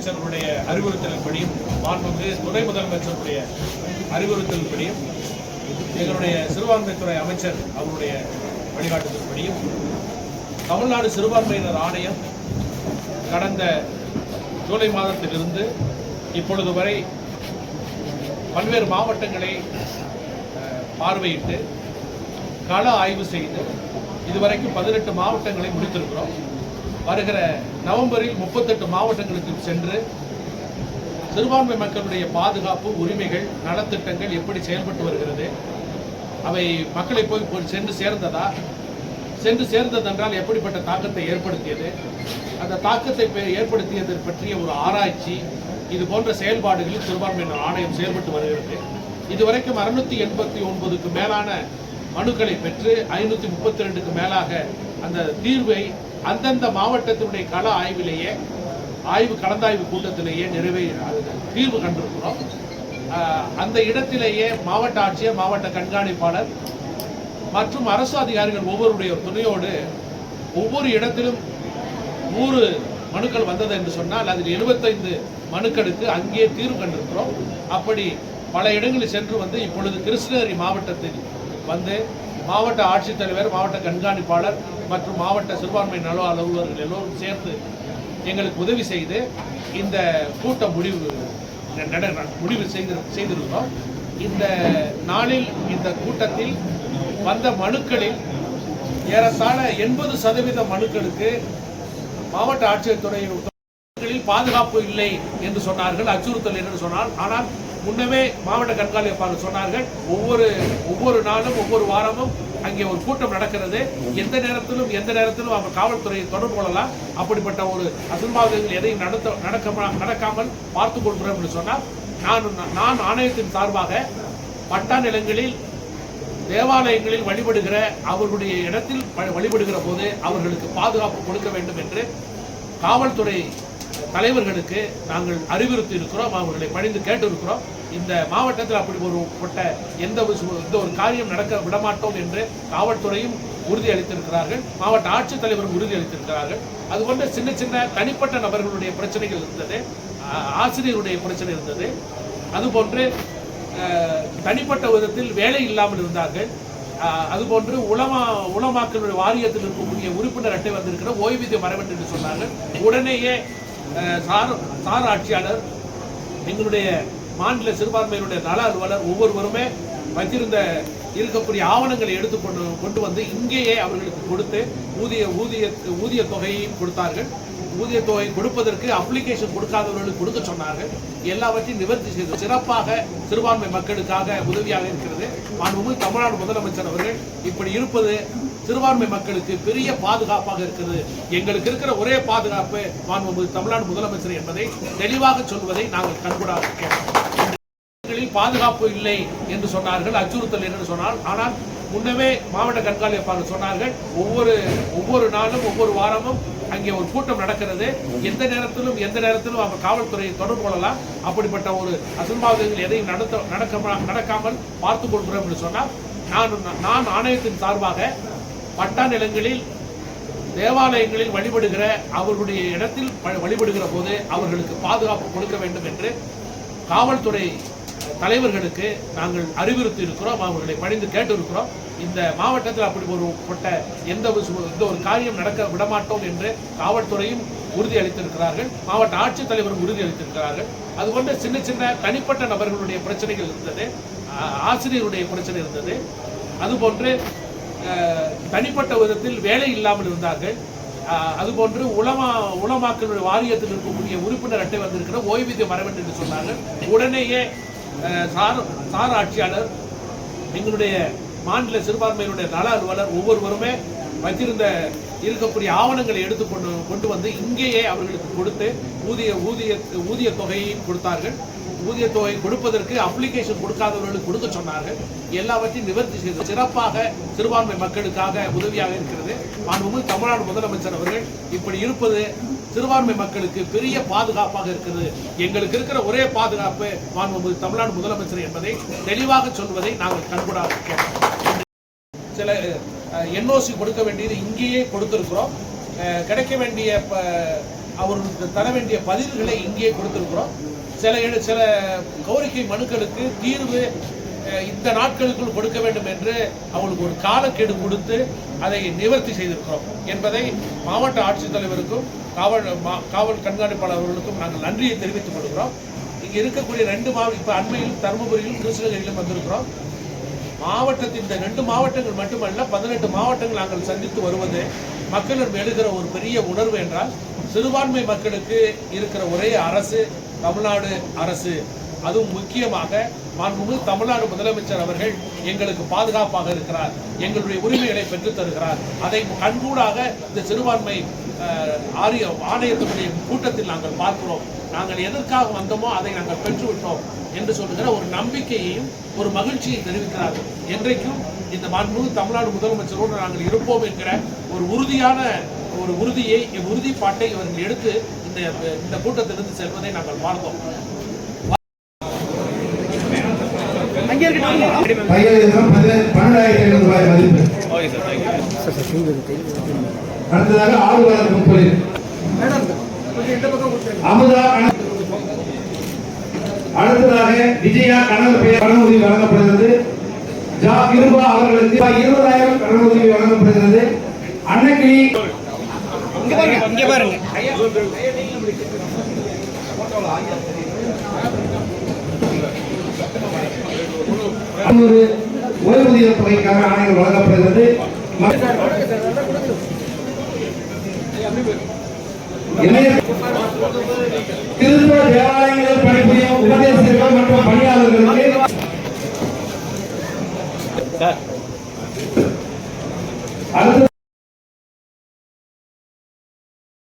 முதலமைச்சருடைய அறிவுறுத்தலின்படியும் மாண்புமிகு துணை முதலமைச்சருடைய அறிவுறுத்தலின்படியும் எங்களுடைய சிறுபான்மைத்துறை அமைச்சர் அவருடைய வழிகாட்டுதல்படியும் தமிழ்நாடு சிறுபான்மையினர் ஆணையம் கடந்த ஜூலை மாதத்திலிருந்து இப்பொழுது வரை பல்வேறு மாவட்டங்களை பார்வையிட்டு கள ஆய்வு செய்து இதுவரைக்கும் பதினெட்டு மாவட்டங்களை முடித்திருக்கிறோம். வருகிற நவம்பரில் முப்பத்தெட்டு மாவட்டங்களுக்கு சென்று சிறுபான்மை மக்களுடைய பாதுகாப்பு உரிமைகள் நலத்திட்டங்கள் எப்படி செயல்பட்டு வருகிறது அவை மக்களை போய் சென்று சேர்ந்ததா சென்று சேர்ந்ததென்றால் எப்படிப்பட்ட தாக்கத்தை ஏற்படுத்தியது அந்த தாக்கத்தை ஏற்படுத்தியது பற்றிய ஒரு ஆராய்ச்சி இது போன்ற செயல்பாடுகளில் சிறுபான்மையினர் ஆணையம் செயல்பட்டு வருகிறது. இதுவரைக்கும் அறுநூத்தி எண்பத்தி ஒன்பதுக்கு மேலான மனுக்களை பெற்று ஐநூத்தி முப்பத்தி ரெண்டுக்கு மேலாக அந்த தீர்வை அந்தந்த மாவட்டத்தினுடைய கள ஆய்விலேயே ஆய்வு கலந்தாய்வு கூட்டத்திலேயே நிறைவே தீர்வு கண்டிருக்கிறோம். ஆஹ் அந்த இடத்திலேயே மாவட்ட ஆட்சியர் மாவட்ட கண்காணிப்பாளர் மற்றும் அரசு அதிகாரிகள் ஒவ்வொருடைய துணையோடு ஒவ்வொரு இடத்திலும் நூறு மனுக்கள் வந்தது என்று சொன்னால் அதில் எழுபத்தைந்து மனுக்களுக்கு அங்கே தீர்வு கண்டிருக்கிறோம். அப்படி பல இடங்களில் சென்று வந்து இப்பொழுது கிருஷ்ணகிரி மாவட்டத்தில் வந்து மாவட்ட ஆட்சித்தலைவர் மாவட்ட கண்காணிப்பாளர் மற்றும் மாவட்ட சிறுபான்மை நல அலுவலர்கள் எல்லோரும் சேர்ந்து எங்களுக்கு உதவி செய்து இந்த கூட்டம் முடிவு முடிவு செய்து செய்திருந்தோம் இந்த நாளில் இந்த கூட்டத்தில் வந்த மனுக்களில் ஏறத்தாழ எண்பது சதவீத மனுக்களுக்கு மாவட்ட ஆட்சியர் துறை பாதுகாப்பு இல்லை என்று சொன்னார்கள் அச்சுறுத்தல் என்று சொன்னால் ஆனால் முன்னமே மாவட்ட கண்காணிப்பாளர் சொன்னார்கள் ஒவ்வொரு ஒவ்வொரு நாளும் ஒவ்வொரு வாரமும் அங்கே ஒரு கூட்டம் நடக்கிறது. எந்த நேரத்திலும் எந்த நேரத்திலும் அவர் காவல்துறையை தொடர்பு கொள்ளலாம். அப்படிப்பட்ட ஒரு அசம்பாவிதங்கள் எதையும் நடத்த நடக்க நடக்காமல் பார்த்து கொள்கிறோம் என்று சொன்னால் நான் நான் ஆணையத்தின் சார்பாக பட்டா நிலங்களில் தேவாலயங்களில் வழிபடுகிற அவர்களுடைய இடத்தில் வழிபடுகிற போது அவர்களுக்கு பாதுகாப்பு கொடுக்க வேண்டும் என்று காவல்துறை தலைவர்களுக்கு நாங்கள் அறிவுறுத்தி இருக்கிறோம் அவர்களை பணிந்து கேட்டிருக்கிறோம். இந்த மாவட்டத்தில் அப்படி ஒரு பட்ட எந்த ஒரு எந்த ஒரு காரியம் நடக்க விடமாட்டோம் என்று காவல்துறையும் உறுதி அளித்திருக்கிறார்கள் மாவட்ட ஆட்சித்தலைவரும் உறுதி அளித்திருக்கிறார்கள் அதுபோன்ற சின்ன சின்ன தனிப்பட்ட நபர்களுடைய பிரச்சனைகள் இருந்தது. ஆசிரியருடைய பிரச்சனை இருந்தது. அதுபோன்று அஹ், தனிப்பட்ட விதத்தில் வேலை இல்லாமல் இருந்தார்கள். அஹ், அதுபோன்று உலமா உலமாக்களுடைய வாரியத்தில் இருக்கக்கூடிய உறுப்பினர் அட்டை வந்திருக்கிற ஓய்வூதியம் வர வேண்டும் என்று சொன்னார்கள். உடனேயே சார் சார் ஆட்சியாளர் எங்களுடைய மாநில சிறுபான்மையினுடைய நல அலுவலர் ஒவ்வொருவருமே வச்சிருந்த இருக்கக்கூடிய ஆவணங்களை எடுத்துக்கொண்டு கொண்டு வந்து இங்கேயே அவர்களுக்கு கொடுத்து ஊதிய ஊதிய ஊதிய தொகையையும் கொடுத்தார்கள். ஊதிய தொகை கொடுப்பதற்கு அப்ளிகேஷன் கொடுக்காதவர்களுக்கு கொடுக்க சொன்னார்கள். எல்லாவற்றையும் நிவர்த்தி செய்து சிறப்பாக சிறுபான்மை மக்களுக்காக உதவியாக இருக்கிறது. மாண்புமிகு தமிழ்நாடு முதலமைச்சர் அவர்கள் இப்படி இருப்பது சிறுபான்மை மக்களுக்கு பெரிய பாதுகாப்பாக இருக்கிறது. எங்களுக்கு இருக்கிற ஒரே பாதுகாப்பு மாண்புமிகு தமிழ்நாடு முதலமைச்சர் என்பதை தெளிவாக சொல்வதை நாங்கள் கண்கூடாக இருக்கிறோம் பாதுகாப்பு இல்லை என்று சொன்னார்கள் அச்சுறுத்தல் என்று சொன்னால் ஆனால் முன்னமே மாவட்ட கண்காணிப்பாளர் சொன்னார்கள் ஒவ்வொரு ஒவ்வொரு நாளும் ஒவ்வொரு வாரமும் அங்கே ஒரு கூட்டம் நடக்கிறது. எந்த நேரத்திலும் எந்த நேரத்திலும் அவங்க காவல்துறையை தொடர்பு கொள்ளலாம். அப்படிப்பட்ட ஒரு அசம்பாவிதங்கள் எதையும் நடத்த நடக்க நடக்காமல் பார்த்து கொள்கிறோம் என்று சொன்னால் நான் நான் ஆணையத்தின் சார்பாக பட்டா நிலங்களில் தேவாலயங்களில் வழிபடுகிற அவர்களுடைய இடத்தில் வழிபடுகிற போது அவர்களுக்கு பாதுகாப்பு கொடுக்க வேண்டும் என்று காவல்துறை தலைவர்களுக்கு நாங்கள் அறிவுறுத்தி இருக்கிறோம் அவர்களை பணிந்து கேட்டிருக்கிறோம். இந்த மாவட்டத்தில் அப்படி ஒரு பட்ட எந்த ஒரு எந்த ஒரு காரியம் நடக்க விடமாட்டோம் என்று காவல்துறையும் உறுதி அளித்திருக்கிறார்கள் மாவட்ட ஆட்சித்தலைவரும் உறுதி அளித்திருக்கிறார்கள் அதுபோன்ற சின்ன சின்ன தனிப்பட்ட நபர்களுடைய பிரச்சனைகள் இருந்தது. ஆசிரியருடைய பிரச்சனை இருந்தது. அதுபோன்று தனிப்பட்ட விதத்தில் வேலை இல்லாமல் இருந்தார்கள். அதுபோன்று உலமா உலமாக்களுடைய வாரியத்தில் இருக்கக்கூடிய உறுப்பினர் அட்டை வந்திருக்கிற ஓய்வூதியம் வர வேண்டும் என்று சொன்னார்கள். உடனேயே சார் சார் ஆட்சியாளர் எங்களுடைய மாநில சிறுபான்மையினுடைய நல அலுவலர் ஒவ்வொருவருமே வைத்திருந்த இருக்கக்கூடிய ஆவணங்களை எடுத்துக்கொண்டு கொண்டு வந்து இங்கேயே அவர்களுக்கு கொடுத்து ஊதிய ஊதிய ஊதிய தொகையையும் கொடுத்தார்கள். ஊதிய தொகை கொடுப்பதற்கு அப்ளிகேஷன் கொடுக்காதவர்களுக்கு கொடுக்க சொன்னார்கள். எல்லாவற்றையும் நிவர்த்தி செய்து சிறப்பாக சிறுபான்மை மக்களுக்காக உதவியாக இருக்கிறது. மாண்புமிகு தமிழ்நாடு முதலமைச்சர் அவர்கள் இப்படி இருப்பது சிறுபான்மை மக்களுக்கு பெரிய பாதுகாப்பாக இருக்கிறது. எங்களுக்கு இருக்கிற ஒரே பாதுகாப்பு மாண்புமிகு தமிழ்நாடு முதலமைச்சர் என்பதை தெளிவாக சொல்வதை நாங்கள் கண்கூடாக இருக்கிறோம் சில என்ஓசி கொடுக்க வேண்டியது இங்கேயே கொடுத்திருக்கிறோம். கிடைக்க வேண்டிய இப்போ அவர்களுக்கு தர வேண்டிய பதில்களை இங்கே கொடுத்திருக்கிறோம். சில சில கோரிக்கை மனுக்களுக்கு தீர்வு இந்த நாட்களுக்குள் கொடுக்க வேண்டும் என்று அவங்களுக்கு ஒரு காலக்கெடு கொடுத்து அதை நிவர்த்தி செய்திருக்கிறோம் என்பதை மாவட்ட ஆட்சித்தலைவருக்கும் காவல் மா- காவல் கண்காணிப்பாளர் அவர்களுக்கும் நாங்கள் நன்றியை தெரிவித்துக் கொள்கிறோம். இங்கே இருக்கக்கூடிய ரெண்டு மாவட்ட இப்போ அண்மையில் தருமபுரியிலும் கிருஷ்ணகிரியிலும் வந்திருக்கிறோம். மாவட்டத்தின் இந்த ரெண்டு மாவட்டங்கள் மட்டுமல்ல பதினெட்டு மாவட்டங்கள் நாங்கள் சந்தித்து வருவது மக்களிடம் எழுகிற ஒரு பெரிய உணர்வு என்றால் சிறுபான்மை மக்களுக்கு இருக்கிற ஒரே அரசு தமிழ்நாடு அரசு. அதுவும் முக்கியமாக மாண்புமிகு தமிழ்நாடு முதலமைச்சர் அவர்கள் எங்களுக்கு பாதுகாப்பாக இருக்கிறார் எங்களுடைய உரிமைகளை பெற்றுத் தருகிறார். அதை கண்கூடாக இந்த சிறுபான்மை ஆரிய ஆணையத்தினுடைய கூட்டத்தில் நாங்கள் பார்க்கிறோம். நாங்கள் எதற்காக வந்தோமோ அதை நாங்கள் பெற்றுவிட்டோம் என்று சொல்லுகிற ஒரு நம்பிக்கையையும் ஒரு மகிழ்ச்சியை தெரிவிக்கிறார்கள். என்றைக்கும் இந்த மாண்புமிகு தமிழ்நாடு முதலமைச்சரோடு நாங்கள் இருப்போம் என்கிற ஒரு உறுதியான ஒரு உறுதியை உறுதிப்பாட்டை இவர்கள் எடுத்து இந்த இந்த கூட்டத்திலிருந்து செல்வதை நாங்கள் பார்த்தோம் அடுத்ததாக ஆளுநர் முப்பது. அமுதா அடுத்ததாக விஜயா கணவர் பெயர் கடன் உதவி வழங்கப்படுகிறது. ஜா கிருபா அவர்களுக்கு இருபதாயிரம் கடன் உதவி வழங்கப்படுகிறது. அன்னக்கிளி ஐநூறு ஓய்வூதிய தொகைக்காக ஆணைகள் வழங்கப்படுகிறது. கிறிஸ்துவ தேவாலயங்களில் பணிபுரியும் உபதேசகர்கள் மற்றும் பணியாளர்களுக்கு அடுத்து